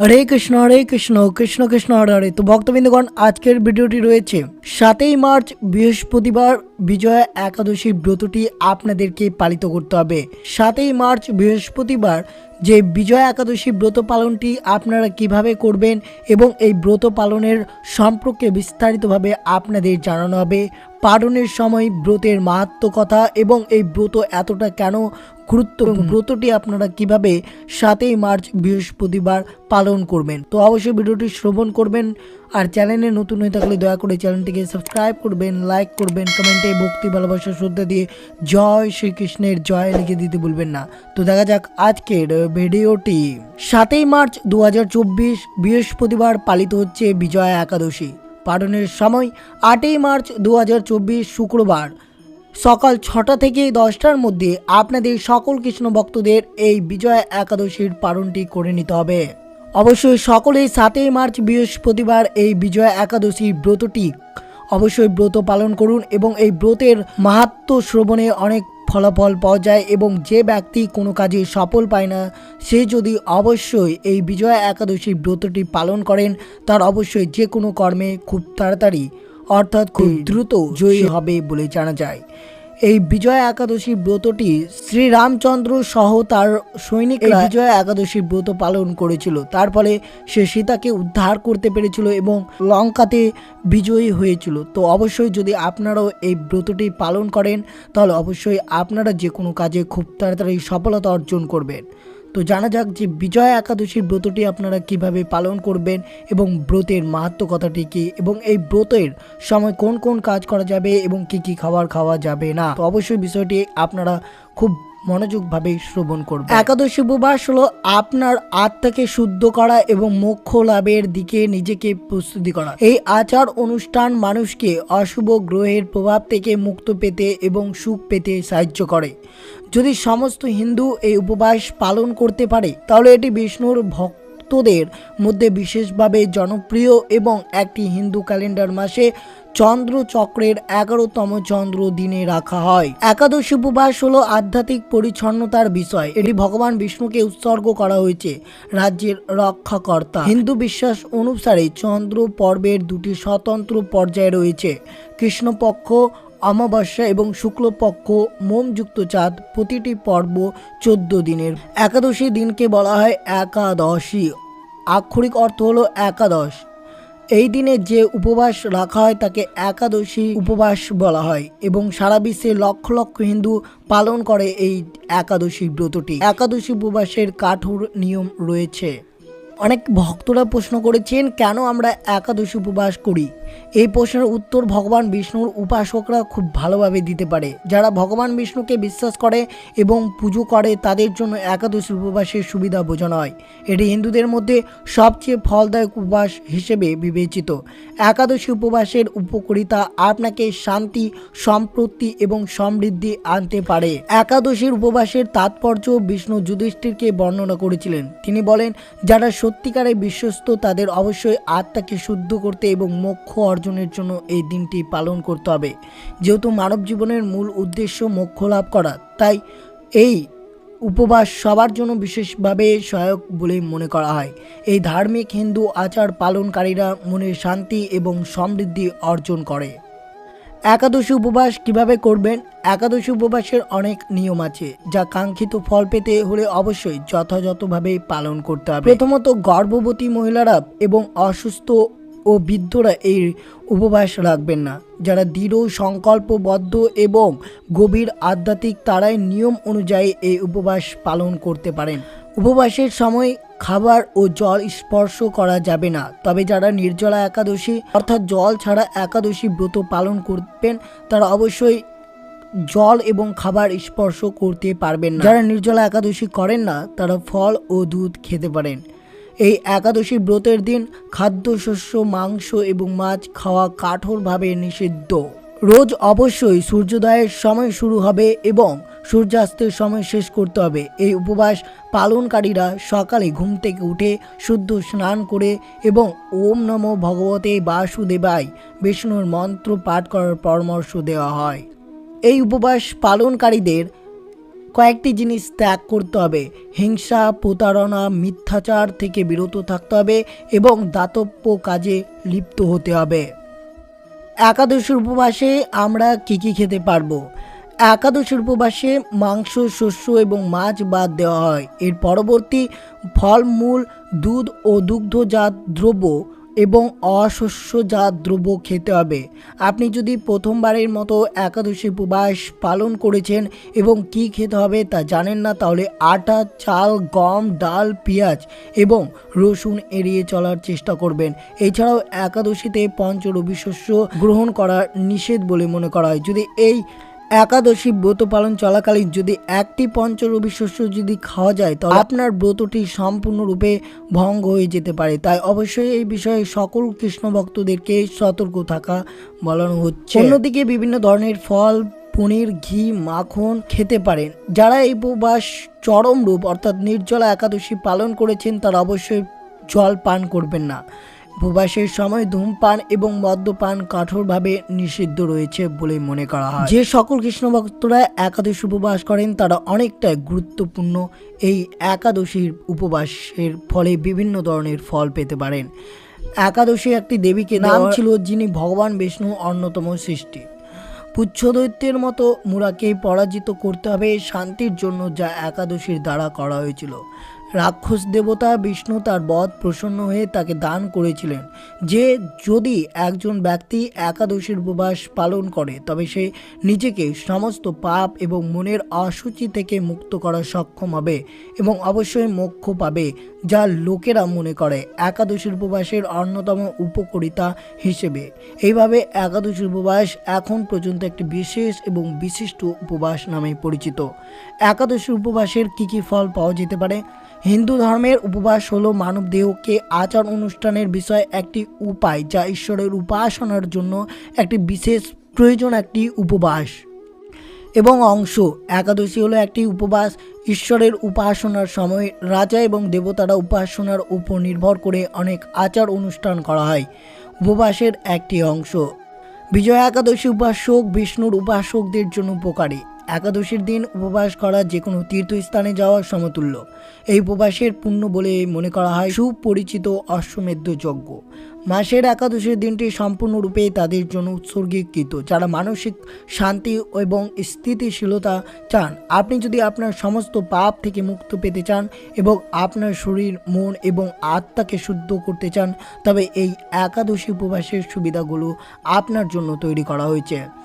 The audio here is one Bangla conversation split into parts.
হরে কৃষ্ণ হরে কৃষ্ণ কৃষ্ণ কৃষ্ণ, হরে হরে। তো ভক্তবৃন্দগণ, আজকের ভিডিওটি রয়েছে সাতই মার্চ, বৃহস্পতিবার, বিজয়া একাদশী ব্রতটি আপনাদেরকে পালিত করতে হবে। সাতই মার্চ, বৃহস্পতিবার, যে বিজয়া একাদশী ব্রত পালনটি আপনারা কীভাবে করবেন এবং এই ব্রত পালনের সম্পর্কে বিস্তারিতভাবে আপনাদের জানানো হবে। পালনের সময় ব্রতের মাহাত্ম কথা এবং এই ব্রত এতটা কেন গুরুত্ব ব্রতটি আপনারা কীভাবে সাতই মার্চ বৃহস্পতিবার পালন করবেন? তো অবশ্যই ভিডিওটি শ্রবণ করবেন আর চ্যানেলে নতুন হয়ে থাকলে দয়া করে চ্যানেলটিকে সাবস্ক্রাইব করবেন লাইক করবেন কমেন্টে ভক্তি ভালোবাসা শ্রদ্ধা দিয়ে জয় শ্রীকৃষ্ণের জয় লিখে দিতে ভুলবেন না। তো দেখা যাক আজকের ভিডিওটি। সাতই মার্চ দু হাজার চব্বিশ বৃহস্পতিবার পালিত হচ্ছে বিজয়া একাদশী। পালনের সময় আটই মার্চ দু হাজার চব্বিশ শুক্রবার সকাল ছটা থেকে দশটার মধ্যে আপনাদের সকল কৃষ্ণ ভক্তদের এই বিজয়া একাদশীর পালনটি করে নিতে হবে। অবশ্যই সকলেই সাতই মার্চ বৃহস্পতিবার এই বিজয়া একাদশীর ব্রতটি অবশ্যই ব্রত পালন করুন এবং এই ব্রতের মাহাত্ম শ্রবণে অনেক ফলাফল পাওয়া যায় এবং যে ব্যক্তি কোনো কাজে সফল পায় না, সে যদি অবশ্যই এই বিজয়া একাদশী ব্রতটি পালন করেন, তার অবশ্যই যে কোনো কর্মে খুব তাড়াতাড়ি অর্থাৎ খুব দ্রুত জয়ী হবে বলে জানা যায়। এই বিজয়া একাদশী ব্রতটি শ্রীরামচন্দ্র সহ তার সৈনিকরা বিজয়া একাদশী ব্রত পালন করেছিল। তার ফলে সে সীতাকে উদ্ধার করতে পেরেছিল এবং লঙ্কাতে বিজয়ী হয়েছিল। তো অবশ্যই যদি আপনারাও এই ব্রতটি পালন করেন তাহলে অবশ্যই আপনারা যে কোনো কাজে খুব তাড়াতাড়ি সফলতা অর্জন করবেন। তো জানা যাক যে বিজয়া একাদশীর ব্রতটি আপনারা কীভাবে পালন করবেন এবং ব্রতের মাহাত্ম কথাটি কি? এবং এই ব্রতের সময় কোন কোন কাজ করা যাবে এবং কি কি খাবার খাওয়া যাবে না? তো অবশ্যই বিষয়টি আপনারা খুব মনোযোগভাবে শ্রবণ করবে একাদশী উপবাস হলো আপনার আত্মাকে শুদ্ধ করা এবং মোক্ষ লাভের দিকে নিজেকে প্রস্তুতি করা। এই আচার অনুষ্ঠান মানুষকে অশুভ গ্রহের প্রভাব থেকে মুক্ত পেতে এবং সুখ পেতে সাহায্য করে। যদি সমস্ত হিন্দু এই উপবাস পালন করতে পারে, তাহলে এটি বিষ্ণুর ভক্তদের মধ্যে বিশেষভাবে জনপ্রিয় এবং একটি হিন্দু ক্যালেন্ডার মাসে চন্দ্র চক্রের এগারোতম চন্দ্র দিনে রাখা হয়। একাদশী উপবাস হলো আধ্যাত্মিক পরিচ্ছন্নতার বিষয়। এটি ভগবান বিষ্ণুকে উৎসর্গ করা হয়েছে রাজ্যের রক্ষাকর্তা। হিন্দু বিশ্বাস অনুসারে চন্দ্র পর্বের দুটি স্বতন্ত্র পর্যায় রয়েছে। কৃষ্ণপক্ষ অমাবস্যা এবং শুক্লপক্ষ মোমযুক্ত চাঁদ প্রতিটি পর্ব চোদ্দ দিনের। একাদশী দিনকে বলা হয় একাদশী। আক্ষরিক অর্থ হলো একাদশ। এই দিনে যে উপবাস রাখা হয় তাকে একাদশী উপবাস বলা হয় এবং সারা বিশ্বে লক্ষ লক্ষ হিন্দু পালন করে এই একাদশী ব্রতটি। একাদশী উপবাসের কাঠোর নিয়ম রয়েছে। অনেক ভক্তরা প্রশ্ন করেছেন, কেন আমরা একাদশী উপবাস করি? এই প্রশ্নের উত্তর ভগবান বিষ্ণুর উপাসকরা খুব ভালোভাবে দিতে পারে। যারা ভগবান বিষ্ণুকে বিশ্বাস করে এবং পুজো করে, তাদের জন্য একাদশী উপবাসের সুবিধা বোঝানো হয়। এটি হিন্দুদের মধ্যে সবচেয়ে ফলদায়ক উপবাস হিসেবে বিবেচিত। একাদশী উপবাসের উপকারিতা আপনাকে শান্তি, সম্পত্তি এবং সমৃদ্ধি আনতে পারে। একাদশীর উপবাসের তাৎপর্য বিষ্ণু যুধিষ্ঠিরকে বর্ণনা করেছিলেন। তিনি বলেন, যারা সত্যিকারে বিশ্বস্ত, তাদের অবশ্যই আত্মাকে শুদ্ধ করতে এবং মোক্ষ অর্জনের জন্য এই দিনটি পালন করতে হবে। যেহেতু মানব জীবনের মূল উদ্দেশ্য মোক্ষ লাভ করা, তাই এই উপবাস সবার জন্য বিশেষভাবে সহায়ক বলে মনে করা হয়। এই ধার্মিক হিন্দু আচার পালনকারীরা মনের শান্তি এবং সমৃদ্ধি অর্জন করে। একাদশী উপবাস কীভাবে করবেন? একাদশী উপবাসের অনেক নিয়ম আছে, যা কাঙ্ক্ষিত ফল পেতে হলে অবশ্যই যথাযথভাবে পালন করতে হবে। প্রথমত গর্ভবতী মহিলারা এবং অসুস্থ ও বৃদ্ধরা এই উপবাস রাখবেন না। যারা দৃঢ়, সংকল্পবদ্ধ এবং গভীর আধ্যাত্মিক তারাই নিয়ম অনুযায়ী এই উপবাস পালন করতে পারেন। উপবাসের সময় খাবার ও জল স্পর্শ করা যাবে না। তবে যারা নির্জলা একাদশী অর্থাৎ জল ছাড়া একাদশী ব্রত পালন করবেন, তারা অবশ্যই জল এবং খাবার স্পর্শ করতে পারবেন না। যারা নির্জলা একাদশী করেন না, তারা ফল ও দুধ খেতে পারেন। এই একাদশী ব্রতের দিন খাদ্যশস্য, মাংস এবং মাছ খাওয়া কঠোরভাবে নিষিদ্ধ। রোজ অবশ্যই সূর্যোদয়ের সময় শুরু হবে এবং সূর্যাস্তের সময় শেষ করতে হবে। এই উপবাস পালনকারীরা সকালে ঘুম থেকে উঠে শুদ্ধ স্নান করে এবং ওম নমো ভগবতে বাসুদেবায় বিষ্ণুর মন্ত্র পাঠ করার পরামর্শ দেওয়া হয়। এই উপবাস পালনকারীদের কয়েকটি জিনিস ত্যাগ করতে হবে। হিংসা, প্রতারণা, মিথ্যাচার থেকে বিরত থাকতে হবে এবং দাতব্য কাজে লিপ্ত হতে হবে। একাদশীর উপবাসে আমরা কী কী খেতে পারব? একাদশীর উপবাসে মাংস, শস্য এবং মাছ বাদ দেওয়া হয়। এর পরবর্তী ফলমূল, দুধ ও দুগ্ধজাত দ্রব্য এবং অশস্যজাত দ্রব্য খেতে হবে। আপনি যদি প্রথমবারের মতো একাদশী উপবাস পালন করেছেন এবং কি খেতে হবে তা জানেন না, তাহলে আটা, চাল, গম, ডাল, পেঁয়াজ এবং রসুন এড়িয়ে চলার চেষ্টা করবেন। এছাড়াও একাদশীতে পঞ্চরবি শস্য গ্রহণ করা নিষেধ বলে মনে করা হয়। যদি এই একাদশী ব্রত পালন চলাকালীন যদি একটি পঞ্চরবি শস্য যদি খাওয়া যায়, তাহলে আপনার ব্রতটি সম্পূর্ণরূপে ভঙ্গ হয়ে যেতে পারে। তাই অবশ্যই এই বিষয়ে সকল কৃষ্ণ ভক্তদেরকে সতর্ক থাকা বলানো হচ্ছে। অন্যদিকে বিভিন্ন ধরনের ফল, পনির, ঘি, মাখন খেতে পারেন। যারা এই উপবাস চরম রূপ, অর্থাৎ নির্জলা একাদশী পালন করেছেন, তারা অবশ্যই জল পান করবেন না। উপবাসের সময় ধূমপান এবং মদ্যপান কঠোরভাবে নিষিদ্ধ রয়েছে বলে মনে করা হয়। যে সকল কৃষ্ণ ভক্তরা একাদশী উপবাস করেন তারা অনেকটাই গুরুত্বপূর্ণ এই একাদশীর উপবাসের ফলে বিভিন্ন ধরনের ফল পেতে পারেন। একাদশী একটি দেবীকে নাম ছিল যিনি ভগবান বিষ্ণু অন্যতম সৃষ্টি। পুচ্ছদৈত্যের মতো মুরাকে পরাজিত করতে হবে শান্তির জন্য যা একাদশীর দ্বারা করা হয়েছিল। রাক্ষস দেবতা বিষ্ণু তার বধ প্রসন্ন হয়ে তাকে দান করেছিলেন। যে যদি একজন ব্যক্তি একাদশীর উপবাস পালন করে, তবে সে নিজেকে সমস্ত পাপ এবং মনের অসুচি থেকে মুক্ত করা সক্ষম হবে এবং অবশ্যই মোক্ষ পাবে, যা লোকেরা মনে করে একাদশীর উপবাসের অন্যতম উপকারিতা হিসেবে। এইভাবে একাদশীর উপবাস এখন পর্যন্ত একটি বিশেষ এবং বিশিষ্ট উপবাস নামে পরিচিত। একাদশীর উপবাসের কী কী ফল পাওয়া যেতে পারে? হিন্দু ধর্মের উপবাস হলো মানব দেহকে আচার অনুষ্ঠানের বিষয় একটি উপায় যা ঈশ্বরের উপাসনার জন্য একটি বিশেষ প্রয়োজন একটি উপবাস। এবং অংশ, একাদশী হলো একটি উপবাস। ঈশ্বরের উপাসনার সময় রাজা এবং দেবতারা উপাসনার উপর নির্ভর করে অনেক আচার অনুষ্ঠান করা হয়। উপবাসের একটি অংশ, বিজয়া একাদশী উপাসক, বিষ্ণুর উপাসকদের জন্য উপকারী। একাদশীর দিন উপবাস করা যে কোনো তীর্থস্থানে যাওয়ার সমতুল্য। এই উপবাসের পুণ্য বলে মনে করা হয় সুপরিচিত অশ্বমেধ যজ্ঞ। মাসের একাদশীর দিনটি সম্পূর্ণরূপে তাদের জন্য উৎসর্গীকৃত, যারা মানসিক শান্তি এবং স্থিতিশীলতা চান। আপনি যদি আপনার সমস্ত পাপ থেকে মুক্ত পেতে চান এবং আপনার শরীর, মন এবং আত্মাকে শুদ্ধ করতে চান, তবে এই একাদশী উপবাসের সুবিধাগুলো আপনার জন্য তৈরি করা হয়েছে।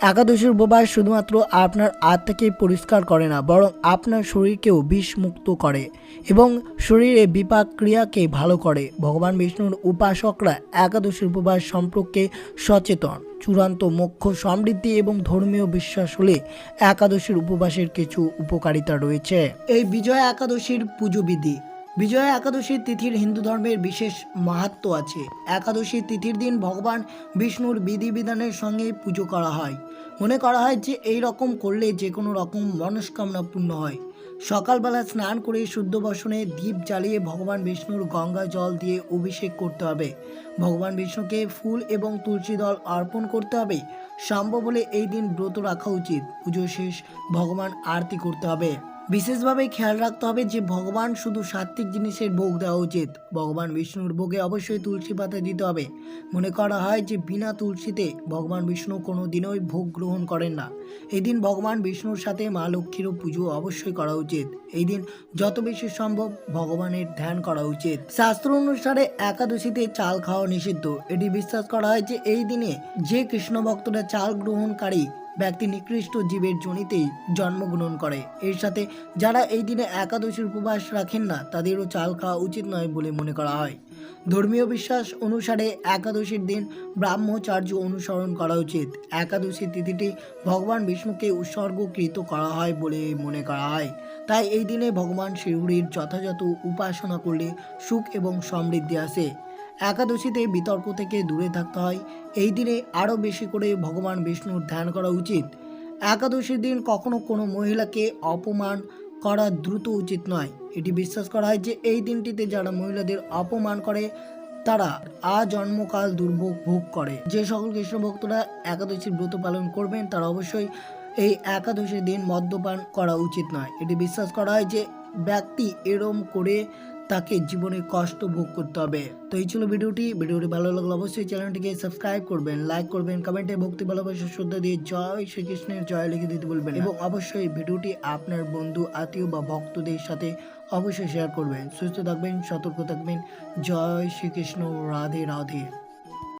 একাদশীর উপবাস শুধুমাত্র আপনার আত্মাকে পরিষ্কার করে না, বরং আপনার শরীরকেও বিষমুক্ত করে এবং শরীরে বিপাক ক্রিয়াকে ভালো করে। ভগবান বিষ্ণুর উপাসকরা একাদশীর উপবাস সম্পর্কে সচেতন। চূড়ান্ত মোক্ষ সমৃদ্ধি এবং ধর্মীয় বিশ্বাস হলে একাদশীর উপবাসের কিছু উপকারিতা রয়েছে। এই বিজয়া একাদশীর পুজো বিধি। বিজয়া একাদশীর তিথির হিন্দু ধর্মের বিশেষ মাহাত্ম আছে। একাদশী তিথির দিন ভগবান বিষ্ণুর বিধিবিধানের সঙ্গে পুজো করা হয়। মনে করা হয় যে এই রকম করলে যে কোনো রকম মনস্কামনা পূর্ণ হয়। সকালবেলা স্নান করে শুদ্ধ বসনে দীপ জ্বালিয়ে ভগবান বিষ্ণুর গঙ্গা জল দিয়ে অভিষেক করতে হবে। ভগবান বিষ্ণুকে ফুল এবং তুলসী দল অর্পণ করতে হবে। সম্ভব হলে এই দিন ব্রত রাখা উচিত। পুজো শেষ, ভগবান আরতি করতে হবে। বিশেষভাবে খেয়াল রাখতে হবে যে ভগবান শুধু সাত্ত্বিক জিনিসের ভোগ দেওয়া উচিত। ভগবান বিষ্ণুর ভোগে অবশ্যই তুলসী পাতা দিতে হবে। মনে করা হয় যে বিনা তুলসীতে ভগবান বিষ্ণু কোনো দিনই ভোগ গ্রহণ করেন না। এদিন ভগবান বিষ্ণুর সাথে মা লক্ষ্মীরও পুজো অবশ্যই করা উচিত। এই দিন যত বেশি সম্ভব ভগবানের ধ্যান করা উচিত। শাস্ত্র অনুসারে একাদশীতে চাল খাওয়া নিষিদ্ধ। এটি বিশ্বাস করা হয় যে এই দিনে যে কৃষ্ণ ভক্তরা চাল গ্রহণকারী ব্যক্তি নিকৃষ্ট জীবের জনিতেই জন্মগ্রহণ করে। এর সাথে যারা এই দিনে একাদশীর উপবাস রাখেন না, তাদেরও চাল খাওয়া উচিত নয় বলে মনে করা হয়। ধর্মীয় বিশ্বাস অনুসারে একাদশীর দিন ব্রাহ্মচার্য অনুসরণ করা উচিত। একাদশী তিথিটি ভগবান বিষ্ণুকে উৎসর্গকৃত করা হয় বলে মনে করা হয়। তাই এই দিনে ভগবান শিউরির যথাযথ উপাসনা করলে সুখ এবং সমৃদ্ধি আসে। একাদশীতে বিতর্ক থেকে দূরে থাকতে হয়। এই দিনে আরও বেশি করে ভগবান বিষ্ণুর ধ্যান করা উচিত। একাদশীর দিন কখনো কোনো মহিলাকে অপমান করা দ্রুত উচিত নয়। এটি বিশ্বাস করা হয় যে এই দিনটিতে যারা মহিলাদের অপমান করে, তারা আজন্মকাল দুর্ভোগ ভোগ করে। যে সকল কৃষ্ণ ভক্তরা একাদশীর ব্রত পালন করবেন, তারা অবশ্যই এই একাদশীর দিন মদ্যপান করা উচিত নয়। এটি বিশ্বাস করা হয় যে ব্যক্তি এরম করে তাকে জীবনে কষ্ট ভোগ করতে হবে। তো এই ছিল ভিডিওটি। ভিডিওটি ভালো লাগলে অবশ্যই চ্যানেলটিকে সাবস্ক্রাইব করবেন, লাইক করবেন, কমেন্টে ভক্তি, ভালোবাসা, শ্রদ্ধা দিয়ে জয় শ্রীকৃষ্ণের জয় লিখে দিতে বলবেন। এবং অবশ্যই ভিডিওটি আপনার বন্ধু, আত্মীয় বা ভক্তদের সাথে অবশ্যই শেয়ার করবেন। সুস্থ থাকবেন, সতর্ক থাকবেন। জয় শ্রীকৃষ্ণ, রাধে রাধে।